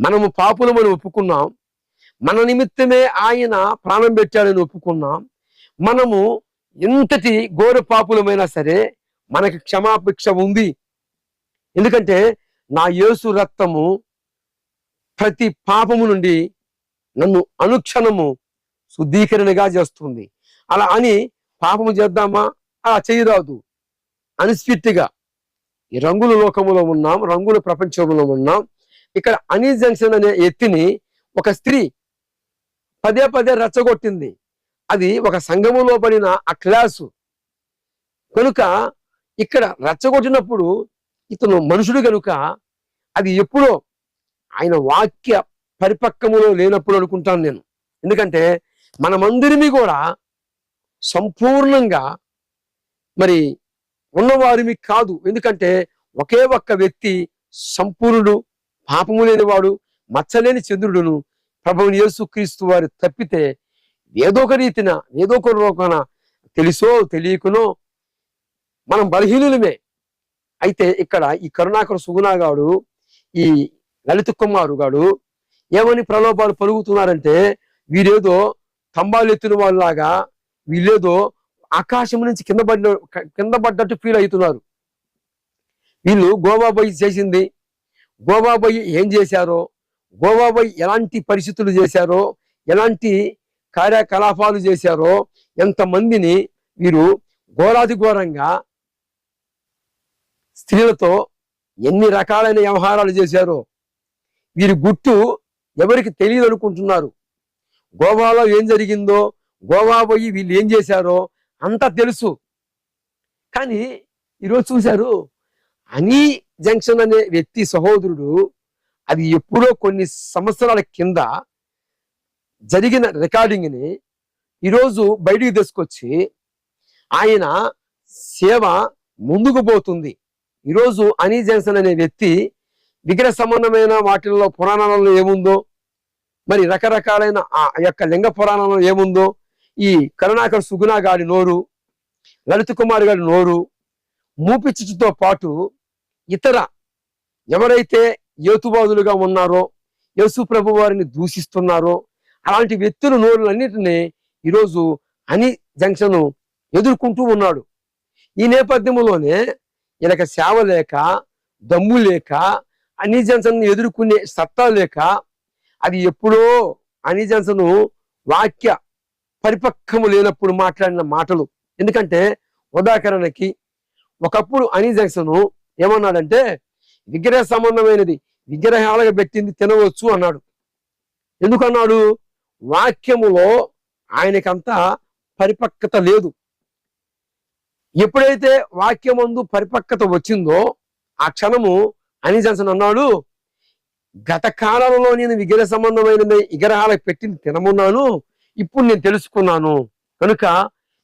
మనము పాపులమని ఒప్పుకున్నాం. మన నిమిత్తమే ఆయన ప్రాణం పెట్టాడని ఒప్పుకున్నాం. మనము ఎంతటి ఘోర పాపులమైనా సరే మనకి క్షమాపేక్ష ఉంది. ఎందుకంటే నా యేసు రక్తము ప్రతి పాపము నుండి నన్ను అనుక్షణము శుద్ధీకరణగా చేస్తుంది. అలా అని పాపము చేద్దామా? అలా చేయరాదు. అనిస్ఫిట్గా ఈ రంగుల లోకములో ఉన్నాం రంగుల ప్రపంచంలో ఉన్నాం. ఇక్కడ అనీ జంక్షన్ అనే ఎత్తిని ఒక స్త్రీ పదే పదే రెచ్చగొట్టింది. అది ఒక సంఘములో పడిన ఆ క్లాసు. కనుక ఇక్కడ రెచ్చగొట్టినప్పుడు ఇతను మనుషుడు కనుక అది ఎప్పుడో ఆయన వాక్య పరిపక్వములో లేనప్పుడు అనుకుంటాను నేను. ఎందుకంటే మనమందరినీ కూడా సంపూర్ణంగా మరి ఉన్నవారిమి కాదు. ఎందుకంటే ఒకే ఒక్క వ్యక్తి సంపూర్ణుడు పాపము లేనివాడు మచ్చలేని చంద్రుడును ప్రభువుని యేసుక్రీస్తు వారు తప్పితే ఏదో ఒక రీతిన ఏదో ఒక రూపాన తెలుసో తెలియకునో మనం బలహీనులమే. అయితే ఇక్కడ ఈ కరుణాకర సుగుణాగాడు ఈ లలిత కుమారు గాడు ఏమని ప్రలోభాలు పలుకుతున్నారంటే వీరేదో స్తంభాలు ఎత్తిన వాళ్ళలాగా వీళ్ళేదో ఆకాశం నుంచి కింద పడిన కింద పడ్డట్టు ఫీల్ అవుతున్నారు. వీళ్ళు గోవా గోవాబాయి చేసింది గోవాబాయి ఏం చేశారో గోవాబాయి ఎలాంటి పరిస్థితులు చేశారో ఎలాంటి కార్యకలాపాలు చేశారో ఎంతమందిని వీరు ఘోరాది ఘోరంగా స్త్రీలతో ఎన్ని రకాలైన వ్యవహారాలు చేశారో వీరి గుట్టు ఎవరికి తెలియదు అనుకుంటున్నారు గోవాలో ఏం జరిగిందో గోవా పోయి వీళ్ళు ఏం చేశారో అంతా తెలుసు. కానీ ఈరోజు చూశారు అనీ జంక్షన్ అనే వ్యక్తి సహోదరుడు అది ఎప్పుడో కొన్ని సంవత్సరాల కింద జరిగిన రికార్డింగ్ని ఈరోజు బయటికి తీసుకొచ్చి ఆయన సేవ ముందుకు పోతుంది. ఈరోజు అనీ జంక్షన్ అనే వ్యక్తి విగ్రహ సంబంధమైన వాటిల్లో పురాణాలలో ఏముందో మరి రకరకాలైన ఆ యొక్క లింగ పురాణంలో ఏముందో ఈ కరుణాకర్ సుగుణ గారి నోరు లలిత కుమార్ గారి నోరు మూపిచ్చుతో పాటు ఇతర ఎవరైతే యోతుబాదులుగా ఉన్నారో యేసు ప్రభు వారిని దూషిస్తున్నారో అలాంటి వ్యక్తుల నోరులన్నింటినీ ఈరోజు అని జంక్షన్ ఎదుర్కొంటూ ఉన్నాడు. ఈ నేపథ్యంలోనే ఈయనకి సేవ లేక దమ్ము లేక అని జంక్షన్ ఎదుర్కొనే సత్తా లేక అది ఎప్పుడో అని జంక్షన్ వాక్య పరిపక్వము లేనప్పుడు మాట్లాడిన మాటలు. ఎందుకంటే ఉదాహరణకి ఒకప్పుడు అని జంక్షన్ ఏమన్నాడంటే విగ్రహ సంబంధమైనది విగ్రహాలుగా పెట్టింది తినవచ్చు అన్నాడు. ఎందుకన్నాడు? వాక్యములో ఆయనకంత పరిపక్వత లేదు. ఎప్పుడైతే వాక్యమందు పరిపక్వత వచ్చిందో ఆ క్షణము అనిజన్సన్ అన్నాడు గత కాలంలో నేను విగ్రహ సంబంధమైన విగ్రహాలకు పెట్టింది తినమున్నాను ఇప్పుడు నేను తెలుసుకున్నాను. కనుక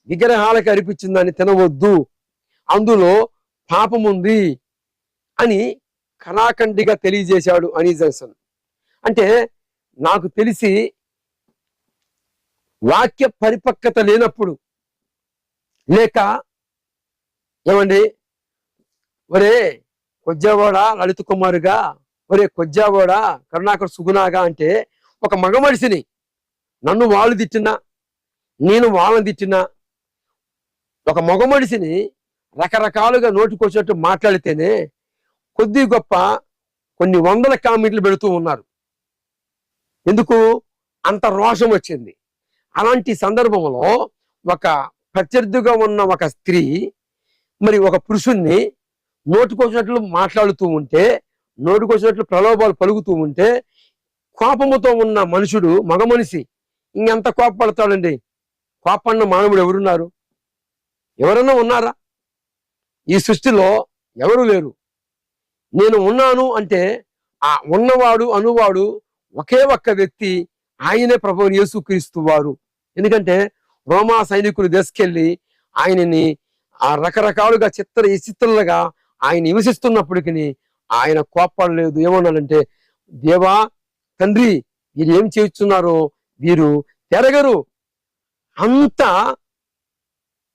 విగ్రహాలకు అరిపించిందని తినవద్దు. అందులో పాపముంది. అని కళాఖండిగా తెలియజేశాడు అని జన్సన్ అంటే నాకు తెలిసి వాక్య పరిపక్వత లేనప్పుడు లేక ఏమండి? ఒరే కొజ్జావాడ లలిత కుమారుగా ఒరే కొజ్జావాడ కరుణాకర్ సుగుణాగా అంటే ఒక మగ మనిషిని నన్ను వాళ్ళు తిట్టినా నేను వాళ్ళని తిట్టినా ఒక మగ మనిషిని రకరకాలుగా నోటికొచ్చినట్టు మాట్లాడితేనే కొద్ది గొప్ప కొన్ని వందల కామెంట్లు పెడుతూ ఉన్నారు. ఎందుకు? అంత రోషం వచ్చింది. అలాంటి సందర్భంలో ఒక ప్రత్యర్థిగా ఉన్న ఒక స్త్రీ మరి ఒక పురుషుణ్ణి నోటుకొచ్చినట్లు మాట్లాడుతూ ఉంటే నోటుకొచ్చినట్లు ప్రలోభాలు పలుకుతూ ఉంటే కోపముతో ఉన్న మనుషుడు మగ మనిషి ఇంకెంత కోపపడతాడండి? కోపన్న మానవుడు ఎవరున్నారు? ఎవరన్నా ఉన్నారా? ఈ సృష్టిలో ఎవరు లేరు. నేను ఉన్నాను అంటే ఆ ఉన్నవాడు అనువాడు ఒకే ఒక్క వ్యక్తి ఆయనే ప్రభు యేసుక్రీస్తు వారు. ఎందుకంటే రోమా సైనికులు దశకెళ్ళి ఆయనని ఆ రకరకాలుగా చిత్ర చిత్రలుగా ఆయన నివసిస్తున్నప్పటికీ ఆయన కోప్పడలేదు ఏమన్నాడంటే దేవా తండ్రి వీరు ఏం చేస్తున్నారో వీరు తెరగరు. అంత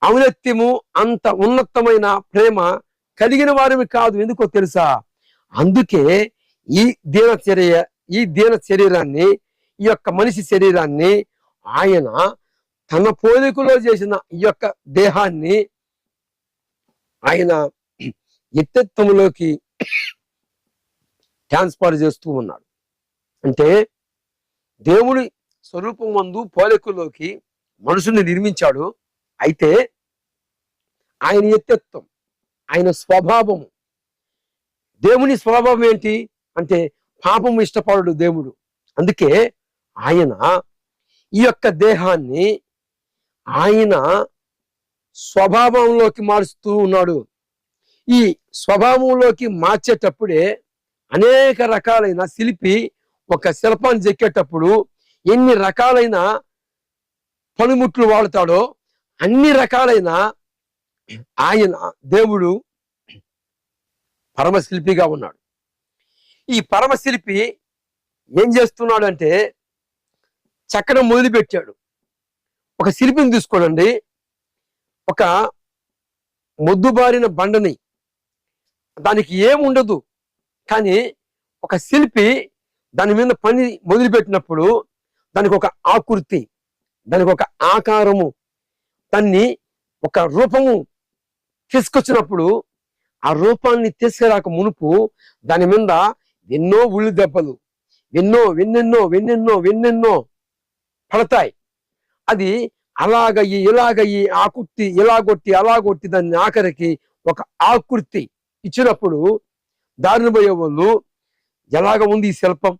ఔన్నత్యము అంత ఉన్నతమైన ప్రేమ కలిగిన వారివి కాదు. ఎందుకో తెలుసా? అందుకే ఈ దీనచర్య ఈ దీన శరీరాన్ని ఈ యొక్క మనిషి శరీరాన్ని ఆయన తన పోలికలో చేసిన ఈ యొక్క దేహాన్ని ఆయన ఎత్తత్వంలోకి ట్రాన్స్ఫర్ చేస్తూ ఉన్నాడు. అంటే దేవుడి స్వరూపం మందు పోలికలోకి మనుషుని నిర్మించాడు. అయితే ఆయన ఎత్తత్వం ఆయన స్వభావము దేవుని స్వభావం ఏంటి అంటే పాపం ఇష్టపడడు దేవుడు. అందుకే ఆయన ఈ యొక్క దేహాన్ని ఆయన స్వభావంలోకి మారుస్తూ ఉన్నాడు. ఈ స్వభావంలోకి మార్చేటప్పుడే అనేక రకాలైన శిల్పి ఒక శిల్పాన్ని చెక్కేటప్పుడు ఎన్ని రకాలైన పనిముట్లు వాడతాడో అన్ని రకాలైన ఆయన దేవుడు పరమశిల్పిగా ఉన్నాడు. ఈ పరమశిల్పి ఏం చేస్తున్నాడు అంటే చెక్కడం మొదలుపెట్టాడు. ఒక శిల్పిని తీసుకోనండి ఒక మొద్దుబారిన బండని. దానికి ఏముండదు కానీ ఒక శిల్పి దాని మీద పని మొదలుపెట్టినప్పుడు దానికి ఒక ఆకృతి దానికి ఒక ఆకారము దాన్ని ఒక రూపము తీసుకొచ్చినప్పుడు ఆ రూపాన్ని తీసుకురాక మునుపు దాని మీద ఎన్నో ఉళ్ళు దెబ్బలు ఎన్నో వెన్నెన్నో వెన్నెన్నో వెన్నెన్నో పడతాయి. అది అలాగయ్యి ఇలాగయ్యి ఆకుర్తి అలా కొట్టి దాన్ని ఆఖరికి ఒక ఆకృతి ఇచ్చినప్పుడు దారిని పోయే వాళ్ళు ఎలాగ ఉంది ఈ శిల్పం?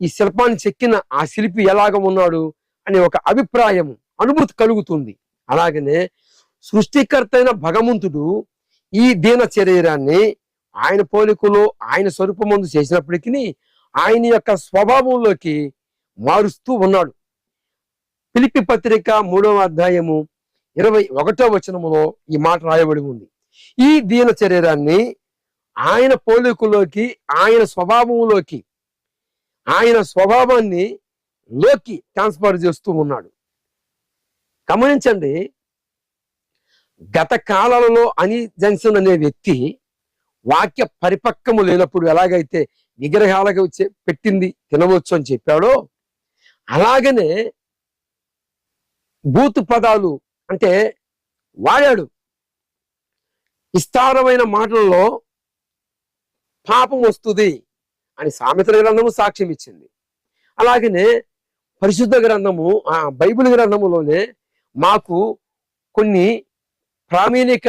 ఈ శిల్పాన్ని చెక్కిన ఆ శిల్పి ఎలాగ ఉన్నాడు? అనే ఒక అభిప్రాయం అనుభూతి కలుగుతుంది. అలాగనే సృష్టికర్త అయిన భగవంతుడు ఈ దీన శరీరాన్ని ఆయన పోలికలో ఆయన స్వరూపమందు చేసినప్పటికీ ఆయన యొక్క స్వభావంలోకి మారుస్తూ ఉన్నాడు. పిలిపి పత్రిక మూడవ అధ్యాయము ఇరవై ఒకటో వచనములో ఈ మాట రాయబడి ఉంది. ఈ దీన శరీరాన్ని ఆయన పోలికలోకి ఆయన స్వభావంలోకి ఆయన స్వభావాన్ని లోకి ట్రాన్స్ఫర్ చేస్తూ ఉన్నాడు. గమనించండి గత కాలాలలో అని జంక్షన్ అనే వ్యక్తి వాక్య పరిపక్వము లేనప్పుడు ఎలాగైతే విగ్రహాలకు వచ్చే పెట్టింది తినవచ్చు అని చెప్పాడో అలాగనే బూతు పదాలు అంటే వాడాడు. విస్తారమైన మాటలలో పాపం వస్తుంది అని సామెతల గ్రంథము సాక్ష్యం ఇచ్చింది. అలాగనే పరిశుద్ధ గ్రంథము ఆ బైబిల్ గ్రంథములోనే మాకు కొన్ని ప్రామాణిక